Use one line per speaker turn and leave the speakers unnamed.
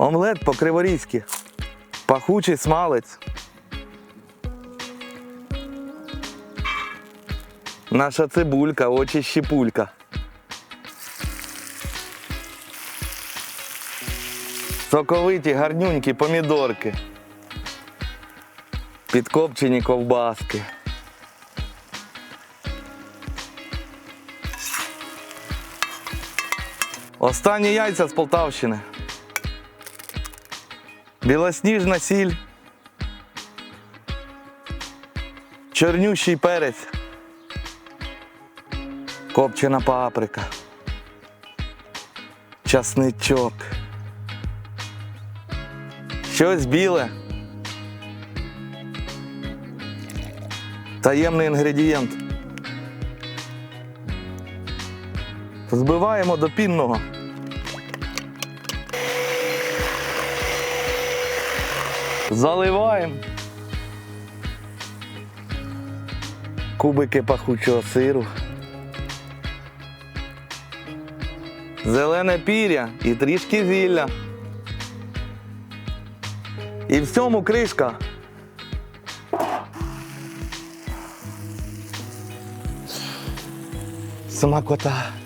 Омлет по-криворізьки. Пахучий смалець. Наша цибулька, очі щепулька. Соковиті гарнюнькі помідорки. Підкопчені ковбаски. Останні яйця з Полтавщини. Білосніжна сіль. Чорнющий перець. Копчена паприка. Часничок. Щось біле. Таємний інгредієнт. Збиваємо до пінного. Заливаємо. Кубики пахучого сиру. Зелене піря і трішки зілля. І в цьому кришка. Смакота.